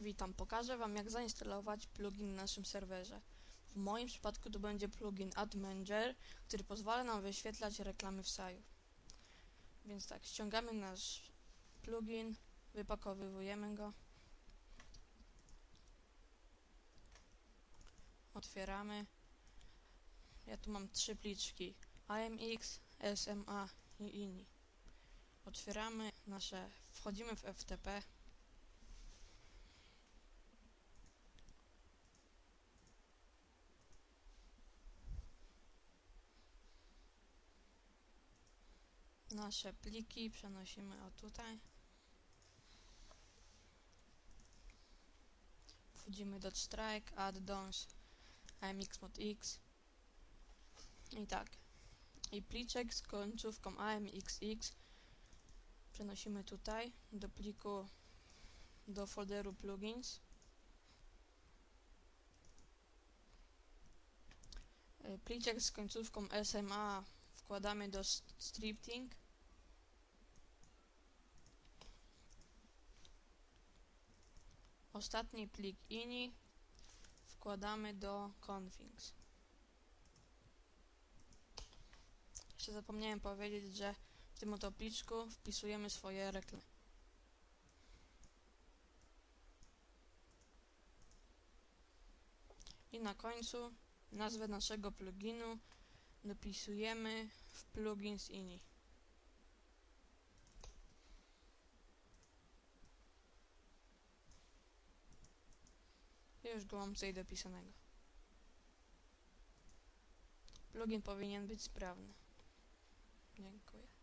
Witam, pokażę Wam jak zainstalować plugin na naszym serwerze. W moim przypadku to będzie plugin Ad Manager, który pozwala nam wyświetlać reklamy w saju. Więc tak, ściągamy nasz plugin, wypakowywujemy go. Otwieramy. Ja tu mam trzy pliczki AMX, SMA i inni. Otwieramy nasze, wchodzimy w FTP. Nasze pliki przenosimy o tutaj. Wchodzimy do strike, add-ons, amxmod x i tak. I pliczek z końcówką amxx przenosimy tutaj do pliku do folderu plugins. Y, Pliczek z końcówką SMA wkładamy do scripting Ostatni plik ini wkładamy do configs. Jeszcze zapomniałem powiedzieć, że w tym oto pliczku wpisujemy swoje reklamy. I na końcu nazwę naszego pluginu dopisujemy w plugins ini. Już go mam tutaj dopisanego. Plugin powinien być sprawny. Dziękuję.